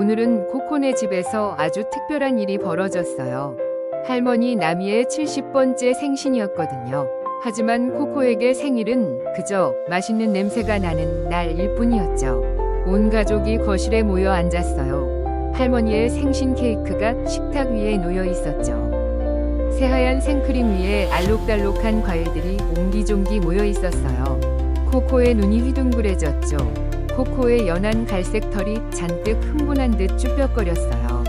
오늘은 코코네 집에서 아주 특별한 일이 벌어졌어요. 할머니 나미의 70번째 생신이었거든요. 하지만 코코에게 생일은 그저 맛있는 냄새가 나는 날일 뿐이었죠. 온 가족이 거실에 모여 앉았어요. 할머니의 생신 케이크가 식탁 위에 놓여 있었죠. 새하얀 생크림 위에 알록달록한 과일들이 옹기종기 모여 있었어요. 코코의 눈이 휘둥그레졌죠. 코코의 연한 갈색 털이 잔뜩 흥분한 듯 쭈뼛거렸어요.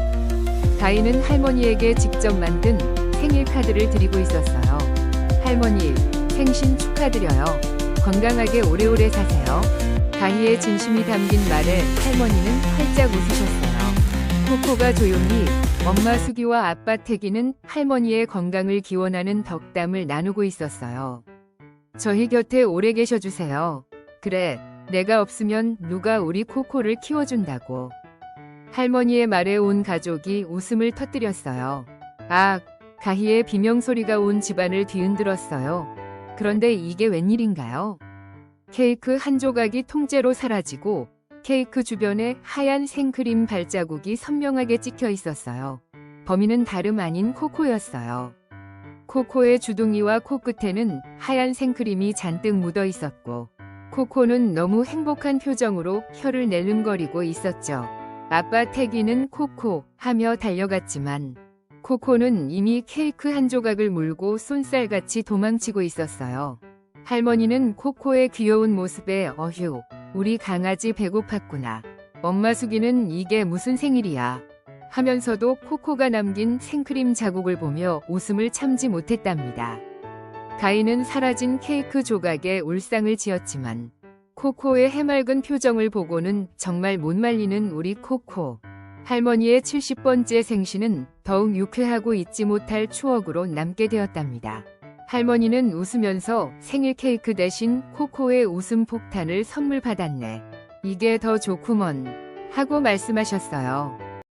가인은 할머니에게 직접 만든 생일 카드를 드리고 있었어요. 할머니, 생신 축하드려요. 건강하게 오래오래 사세요. 가희의 진심이 담긴 말에 할머니는 활짝 웃으셨어요. 코코가 조용히 엄마 수기와 아빠 태기는 할머니의 건강을 기원하는 덕담을 나누고 있었어요. 저희 곁에 오래 계셔 주세요. 그래, 내가 없으면 누가 우리 코코를 키워준다고. 할머니의 말에 온 가족이 웃음을 터뜨렸어요. 아, 가희의 비명소리가 온 집안을 뒤흔들었어요. 그런데 이게 웬일인가요? 케이크 한 조각이 통째로 사라지고 케이크 주변에 하얀 생크림 발자국이 선명하게 찍혀 있었어요. 범인은 다름 아닌 코코였어요. 코코의 주둥이와 코끝에는 하얀 생크림이 잔뜩 묻어 있었고, 코코는 너무 행복한 표정으로 혀를 낼름거리고 있었죠. 아빠 태기는 코코 하며 달려갔지만, 코코는 이미 케이크 한 조각을 물고 쏜살같이 도망치고 있었어요. 할머니는 코코의 귀여운 모습에 어휴, 우리 강아지 배고팠구나. 엄마 수기는 이게 무슨 생일이야. 하면서도 코코가 남긴 생크림 자국을 보며 웃음을 참지 못했답니다. 가인은 사라진 케이크 조각에 울상을 지었지만 코코의 해맑은 표정을 보고는 정말 못 말리는 우리 코코. 할머니의 70번째 생신은 더욱 유쾌하고 잊지 못할 추억으로 남게 되었답니다. 할머니는 웃으면서 생일 케이크 대신 코코의 웃음 폭탄을 선물 받았네. 이게 더 좋구먼. 하고 말씀하셨어요.